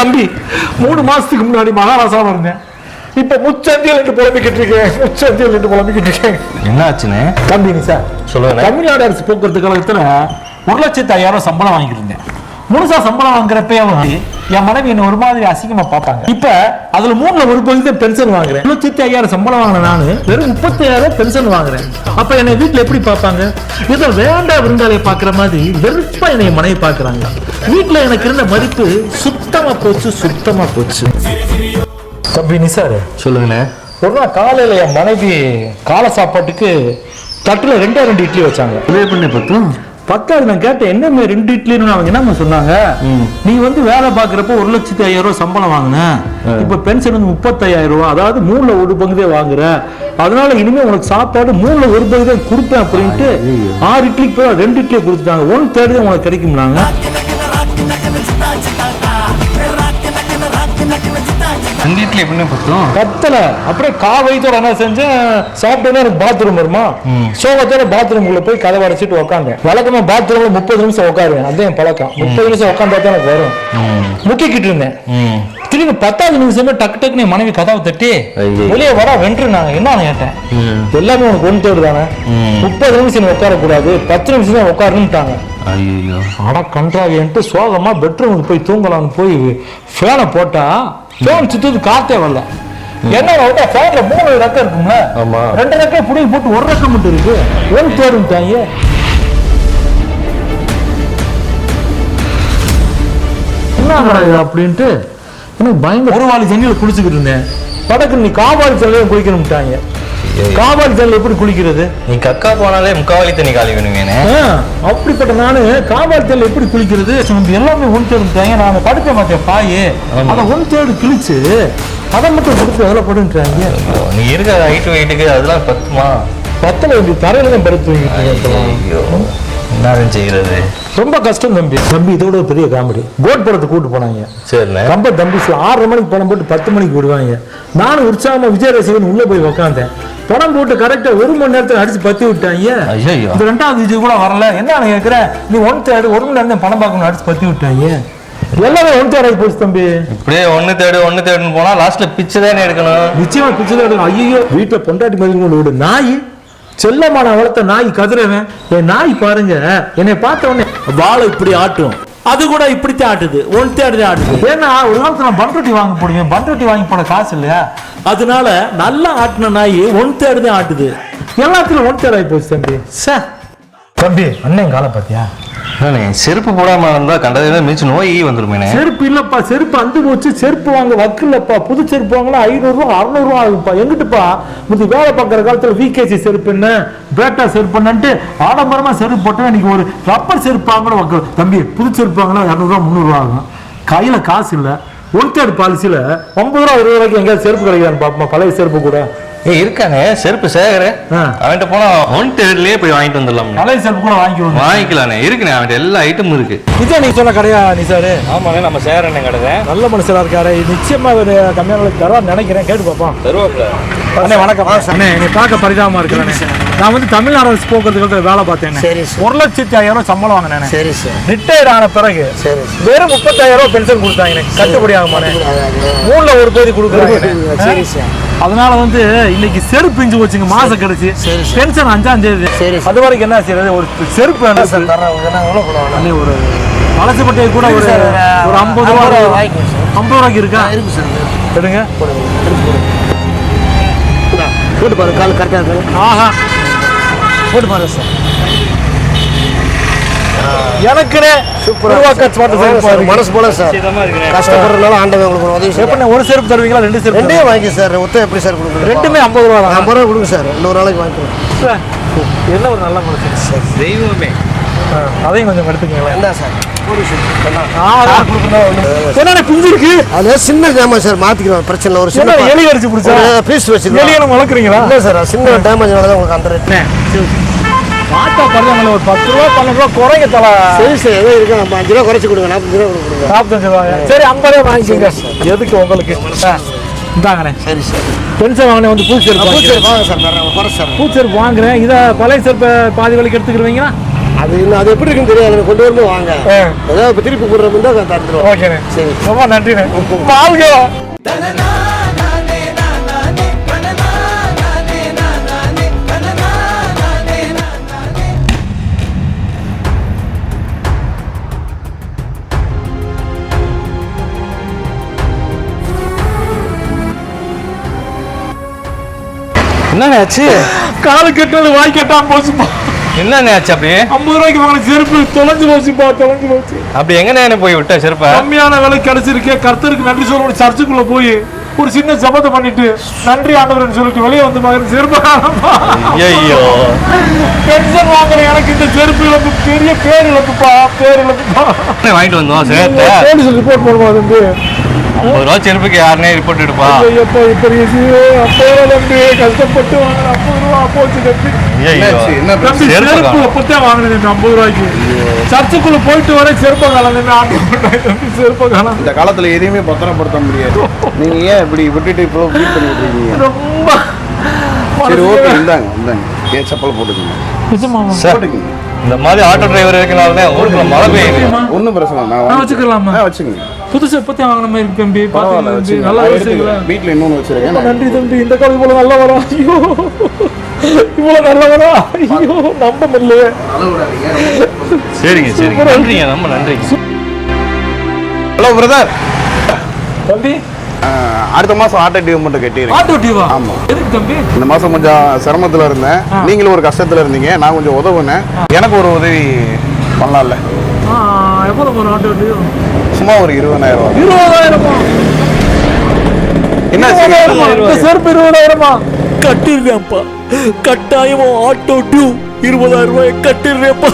தம்பி மூணு மாசத்துக்கு முன்னாடி மகாராஷ்டிராவில் இருந்தேன் இப்ப முச்சந்தியில் என்று புலம்பிக்கிட்டு இருக்கேன் முச்சந்தியில் என்று புலம்பிக்கிட்டு இருக்கேன். என்ன ஆச்சுண்ணே தம்பி சார் சொல்லுங்க. தமிழ்நாடு அரசு போக்குவரத்து கழகத்துல ஒரு லட்சத்தி ஐயாயிரம் சம்பளம் வாங்கிட்டு இருந்தேன். முழுசா சம்பளம் வாங்குறப்பயே வந்து என் மனைவி என்ன ஒரு மாதிரி அசிங்கமா பார்ப்பாங்க. இப்ப அதுல மூணுல ஒரு பகுதி பென்ஷன் வாங்குறேன். லட்சத்தி ஐயாயிரம் சம்பளம் வாங்கின நானு வெறும் முப்பத்தி ஐயாயிரம் பென்ஷன் வாங்குறேன். அப்ப என்னை வீட்டுல எப்படி பார்ப்பாங்க? ஏதோ வேண்டா விருந்தாளியை பாக்குற மாதிரி வெறுப்பா என்னை என் மனைவி பாக்குறாங்க வீட்டுல எனக்கு இருந்த மதிப்பு சுத்தமா போச்சு சுத்தமா போச்சு. தம்பி நிசாரு சொல்லுங்கண்ணே ஒரு நாள் காலையில என் மனைவி காலை சாப்பாட்டுக்கு தட்டுல ரெண்டே ரெண்டு இட்லி வச்சாங்க. பண்ணி பத்தும் பத்தாவது நான் கேட்டேன் என்னமே ரெண்டு இட்லின்னு? அவங்க என்னம்மா சொன்னாங்க? நீ வந்து வேலை பார்க்குறப்ப ஒரு லட்சத்தி ஐயாயிரம் ரூபாய் சம்பளம் வாங்கின. இப்ப பென்ஷன் வந்து முப்பத்தையாயிரம் ரூபாய். அதாவது மூணுல ஒரு பங்குதே வாங்குற. அதனால இனிமே உனக்கு சாப்பாடு மூணுல ஒரு பகுதியே கொடுப்பேன் அப்படின்ட்டு ஆறு இட்லிக்கு போய் ரெண்டு இட்லியை கொடுத்துட்டாங்க. ஒன் தேர்ட் தான் உனக்கு கிடைக்கும்னாங்க. ரெண்டு இட்லி எப்படிண்ணே பத்தும்? கத்தல அப்படியே கா வயிற்றோட என்ன செஞ்சேன்? சாப்பிட்டோன்னே எனக்கு பாத்ரூம் வருமா? சோகத்தோட பாத்ரூம்குள்ள போய் கதவை அடைச்சிட்டு உட்காந்தேன் வழக்கமா பாத்ரூம்ல முப்பது நிமிஷம் உட்காருவேன் அதான் என் பழக்கம். முப்பது நிமிஷம் உட்காந்தா தான் எனக்கு வரும். முக்கிக்கிட்டு இருந்தேன். திரும்பி பத்தாவது நிமிஷமே டக்கு டக்குன்னு மனைவி கதவை தட்டி. வெளியே வர வென்றுனாங்க. என்னன்னு கேட்டேன். ம். எல்லாமே உனக்கு ஒன்று தேடு தானே. முப்பது நிமிஷம் உட்காரக்கூடாது பத்து நிமிஷம் தான் உட்காருன்னுட்டாங்க ஐயோ அட கன்றாவின்ட்டு சோகமா பெட்ரூமுக்கு போய் தூங்கலாம்னு போய் ஃபேனை போட்டா ஃபேன் சுத்தது காத்தே வரல. என்ன விட்டா ஃபேன்ல மூணு ரெக்கம் இருக்கும்ல? ஆமா. ரெண்டு ரெக்கம் புடி போட்டு ஒரு ரெக்கம் மட்டும் இருக்கு. ஒரு தேடுட்டாங்க என்ன நடக்குது அப்படின்ட்டு எனக்கு பயங்கர ஒரு வாளி தண்ணியில குளிச்சுக்கிட்டு இருந்தேன். படக்கு நீ காவாலி தண்ணியில குளிக்கணும்ட்டாங்க. காவாலி தண்ணியில் எப்படி குளிக்கிறது? நீ கக்கா போனாலே முக்காவாளி தண்ணி காலி வேணுமேனே ஆ, அப்படிப்பட்ட நானு காவாலத்தில் எப்படி குளிக்கிறது? நம்ம எல்லாமே ஒன் தேர்டு விட்டாங்க நான் படுக்க மாட்டேன் பாயே. அதை ஒன் தேர்டு கிழிச்சு அதை மட்டும் கொடுத்து எவ்வளோ படுன்றாங்க? நீ இருக்க ஹைட் வெயிட்டுக்கு அதெல்லாம் பத்துமா? பத்தல வேண்டி தரையில தான் படுத்து ஐயோ. என்ன செய்கிறது ரொம்ப கஷ்டம் தம்பி. தம்பி இதோட ஒரு பெரிய காமெடி. கோட் படத்துக்கு கூட்டு போனாங்க. சரிண்ணே. ரொம்ப தம்பி ஆறரை மணிக்கு படம் போட்டு பத்து மணிக்கு விடுவாங்க நானும் உற்சாகமா விஜய் ரசிகன் உள்ள போய் உக்காந்தேன். படம் போட்டு கரெக்டா ஒரு மணி நேரத்துல அடிச்சு பத்தி விட்டாங்க. இந்த ரெண்டாவது விஜய் கூட வரல. என்ன நான் கேட்கிறேன் நீ ஒன் தேர்ட் ஒரு மணி நேரம் படம் பார்க்கணும் அடிச்சு பத்தி விட்டாங்க. எல்லாமே ஒன் தேர்ட் ஆகி போச்சு தம்பி. இப்படியே ஒண்ணு தேடு ஒண்ணு தேடுன்னு போனா லாஸ்ட்ல பிச்சு தானே எடுக்கணும்? நிச்சயமா பிச்சை தான் ஐயோ வீட்டுல பொண்டாட்டி மாதிரி கொண்டு விடு நாய் செல்லமான வளர்த்த நாய் கதிரவன் என் நாய் பாருங்க. என்னை பார்த்த உடனே வாழை இப்படி ஆட்டும். அது கூட இப்படித்தான் ஆட்டுது. One third ஆட்டுது. ஏன்னா ஒரு காலத்துல நான் பண்ரொட்டி வாங்க முடியும் பண்ரொட்டி வாங்கி போன காசு இல்லையா? அதனால நல்லா ஆட்டின நாய் ஒன் தேர்ட் தான் ஆட்டுது. எல்லாத்துலயும் ஒன் தேர்ட் ஆகி போச்சு தம்பி. சே தம்பி அண்ணன் காலை பாத்தியா அண்ணே, செருப்பு போடாம இருந்தா கண்டதை மிதிச்சு நோய் வந்துருமேனே. செருப்பு இல்லப்பா செருப்பு அந்து போச்சு செருப்பு வாங்க வக்கில்லப்பா. புது செருப்பு வாங்கலாம் ஐநூறுரூவா அறநூறுவா ஆகுப்பா எங்கிட்டுப்பா? முந்தி வேலை பார்க்குற காலத்தில் விகேசி செருப்பு என்ன? பேட்டா செருப்பு என்னன்ட்டு ஆடம்பரமா செருப்பு போட்டா இன்னைக்கு ஒரு ரப்பர் செருப்பு வாங்கல வக்க தம்பி புது செருப்பு வாங்கலாம் இரநூறுவா முந்நூறுவா ஆகும். கையில காசு இல்லை. ஒன் தேர்ட் பாலிசியில் ஐம்பது ரூபா இருபது ரூபாய்க்கு எங்கேயாவது செருப்பு கிடைக்கான்னு பார்ப்போம்? பழைய செருப்பு கூட. ஏய் இருக்கானே செருப்பு சேகர. அவன்கிட்ட போனா ஒன் தேர்ட்லயே போய் வாங்கிட்டு வந்துடலாம் பழைய செருப்பு கூட வாங்கிக்கணும் வாங்கிக்கலானே இருக்குண்ணே அவன்கிட்ட எல்லா ஐட்டமும் இருக்கு. இதே நீ சொன்ன கடையா நீ சார் ஆமாங்க நம்ம சேகரண்ணே கடை நல்ல மனுஷனா இருக்காரு. நிச்சயமா ஒரு கம்மியான தருவான்னு நினைக்கிறேன். கேட்டு பார்ப்போம். தருவாப்ல அண்ணே வணக்கம். அண்ணே பார்க்க பரிதாபமா இருக்கிறேன். நான் வந்து தமிழ்நாடு அரசு போக்குவரத்து வேலை பார்த்தேன். சரி. ஒரு லட்சத்தி ஐயாயிரம் ரூபாய் சம்பளம் வாங்கினேன். சரி சார். ரிட்டையர்ட் ஆன பிறகு சரி வெறும் முப்பத்தாயிரம் ரூபாய் பென்ஷன் கொடுத்தாங்க எனக்கு. கட்டுப்படி ஆகுமானே மூணுல ஒரு பகுதி கொடுக்குறாங்க சரி சார். அதனால வந்து இன்னைக்கு செருப்பு பிஞ்சு போச்சுங்க மாசம் கிடைச்சு. பென்ஷன் அஞ்சாம் தேதி. சரி. அது வரைக்கும் என்ன செய்யறது? ஒரு செருப்பு வேணும் சார் அண்ணே, ஒரு வளசப்பட்டை கூட ஒரு ஐம்பது ரூபா ஐம்பது ரூபாய்க்கு இருக்கா? இருக்கு சார் எடுங்க. போட்டு பாருங்க கால் கரெக்டாக இருக்கு. ஆஹா. போட்டு பாருங்க சார். எனக்குனே உருவாக்க ஸ்மார்ட் செருப்பு சார். இருக்கு. மனசு போல சார். கஷ்டப்படுறதுனால ஆண்டவன் உங்களுக்கு ஒரு உதவி எப்படிண்ணே, ஒரு செருப்பு தருவீங்களா ரெண்டு செருப்பு ரெண்டையும் வாங்கி சார். ஒத்த எப்படி சார் கொடுக்குறது ரெண்டுமே ஐம்பது ரூபா ஐம்பது ரூபா கொடுங்க சார். இன்னொரு நாளைக்கு வாங்கிக்கலாம் என்ன ஒரு நல்ல மனுஷன். தெய்வமே. ஆ, அதையும் கொஞ்சம் எடுத்துக்கங்களேன். என்ன சார் சார்? என்னென்ன பிஞ்சு இருக்கு? அது சின்ன டேமேஜ் சார் மாற்றிக்கிறோம் பிரச்சனை. ஒரு சின்ன எலி அடிச்சு பிடிச்சா? பீஸ் வச்சுக்கலாம் எலியெல்லாம் வளர்க்குறீங்களா? இல்லை சார் சின்ன டேமேஜ்னால தான் உங்களுக்கு அந்த ரேட் ஆட்டோ பரவாயில்ல ஒரு பத்து ரூபா பன்னெண்டு ரூபா குறைங்க தல. சரி சார் ஏதோ இருக்கு நம்ம அஞ்சு ரூபா குறைச்சி கொடுங்க நாற்பத்தஞ்சு ரூபா கொடுங்க நாற்பத்தஞ்சு ரூபாய் சரி ஐம்பது ரூபா வாங்கிக்கோங்க. எதுக்கு உங்களுக்கு? இந்தாங்கண்ணே. சரி சார். பென்ஷன் வாங்கினேன் வந்து பூச்சி பூச்சேரி செருப்பு வாங்க சார் தர்றேன் குறைச்சி சார் பூச்சி செருப்பு வாங்குறேன். இதை பழைய செருப்பு பாதி விலைக்கு எடுத்துக்கிருவீங்களா அது இன்னும் அது எப்படி இருக்குன்னு தெரியாது. கொண்டு வரும்போது வாங்க. ஏதாவது திருப்பி போடுற மாதிரி தான் தந்துடுவோம் ஓகேண்ணே சரி. ரொம்ப நன்றிண்ணே. வாழ்க என்னண்ணே ஆச்சு? காலு கட்டினது வாய் கட்டாம போச்சுப்பா என்னண்ணே ஆச்சு அப்படி? ஐம்பது ரூபாய்க்கு வாங்கின செருப்பு தொலைஞ்சு போச்சுப்பா தொலைஞ்சு போச்சு. அப்படி எங்கண்ணே போய் விட்ட செருப்ப? கம்மியான விலை கிடைச்சிருக்கே கர்த்தருக்கு நன்றி சொல்லணும் சர்ச்சுக்குள்ள போய் ஒரு சின்ன ஜபத்தை பண்ணிட்டு நன்றி ஆண்டவர்னு சொல்லிட்டு வெளியே வந்து பாக்குற செருப்பு. ஐயோ பென்ஷன் வாங்குற எனக்கு இந்த செருப்பு இழப்பு பெரிய பேர் இழப்புப்பா பேர் இழப்புப்பா. வாங்கிட்டு வந்தோம் சேர்த்த. போலீஸ் ரிப்போர்ட் போடுவா தம்பி ஐம்பது ரூபா செருப்புக்கு யாருனே ரிப்போர்ட் எடுப்பா. ஐயப்பா இப்ப ஐம்பது ரூபா தம்பி கஷ்டப்பட்டு வாங்கின ஐம்பது ரூபா போச்சு தம்பி. செருப்பு. அப்பத்தான் வாங்கினது ஐம்பது ரூபாய்க்கு. சர்ச்சுக்குள்ள போயிட்டு வர செருப்பை காலம் தம்பி செருப்பை காலம் இந்த காலத்துல எதையுமே பத்திரப்படுத்த முடியாது. நீங்க ஏன் இப்படி விட்டுட்டு இப்போ ஃபீல் பண்ணிட்டு இருக்கீங்க? ரொம்ப சரி ஓகே இந்தாங்க இந்தாங்க. ஏன் செப்பல் போட்டுக்கோங்க. நிஜமாவா? சார் இந்த மாதிரி ஆட்டோ டிரைவர் இருக்கனால தான் ஊருக்குள்ள மழை பெய்யுது. ஒன்றும் பிரச்சனை இல்லை. நான் வச்சுக்கலாமா? வச்சுக்கோங்க புதுசா எப்பத்தே வாங்கின மாதிரி இருக்கு தம்பி பரவாயில்ல பாத்தீங்களா நல்லா. வீட்டில் இன்னொன்று வச்சிருக்கேன். நன்றி தம்பி இந்த காலம் இவ்வளவு நல்லா வரா. ஐயோ. இவ்வளவு நல்லவரா ஐயோ நம்ப முடியல சரிங்க சரிங்க. நன்றிங்க ரொம்ப நன்றிங்க ஹலோ பிரதர் தம்பி. அடுத்த மாதம் ஆட்டோ டியூ மட்டும் கட்டிடுறேன் ஆட்டோ டிவா ஆமா. தம்பி? இந்த மாதம் கொஞ்சம் சிரமத்தில் இருந்தேன். நீங்களும் ஒரு கஷ்டத்தில் இருந்தீங்க. நான் கொஞ்சம் உதவுனேன். எனக்கு ஒரு உதவி பண்ணலாம்ல? ஒரு ஆட்டோ டியூ சும்மா ஒரு இருபதாயிரம் ரூபா இருபதாயிரமா? என்ன செருப்பு இருபதாயிரமா? கட்டிடுவேன்ப்பா கட்டாயமா ஆட்டோ டியூ இருபதாயிரம் ரூபாய் கட்டிடுவேன்ப்பா